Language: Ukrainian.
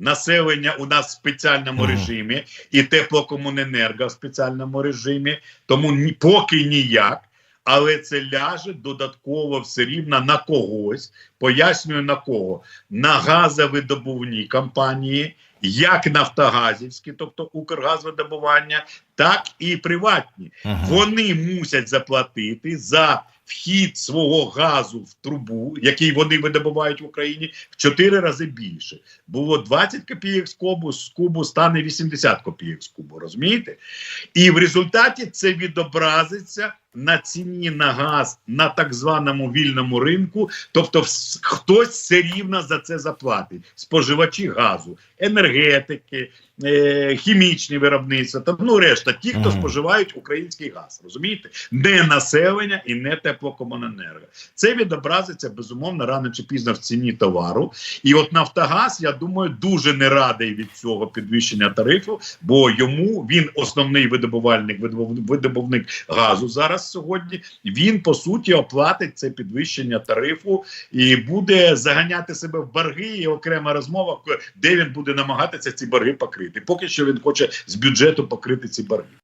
населення у нас в спеціальному режимі і теплокомуненерго в спеціальному режимі, тому ні, поки ніяк. Але це ляже додатково все рівно на когось. Пояснюю на кого на газовидобувні компанії, як Нафтогазівські, тобто Укргазвидобування, так і приватні. Ага. Вони мусять заплатити за вхід свого газу в трубу, який вони видобувають в Україні, в 4 рази більше. Було 20 копійок з кубу, з кубу стане 80 копійок з кубу. Розумієте? І в результаті це відобразиться на ціні на газ на так званому вільному ринку. Тобто, хтось все рівно за це заплатить. Споживачі газу, енергетики, е, хімічні виробництва, там ну решта, ті, хто споживають український газ, розумієте? Не населення і не теплокомуненерго. Це відобразиться безумовно рано чи пізно в ціні товару. І от Нафтогаз, я думаю, дуже не радий від цього підвищення тарифу, бо йому він основний видобувальник, видобув- видобувник газу зараз сьогодні. Він по суті оплатить це підвищення тарифу і буде заганяти себе в борги. І окрема розмова, де він буде намагатися ці борги покрити. Поки що він хоче з бюджету покрити ці борги.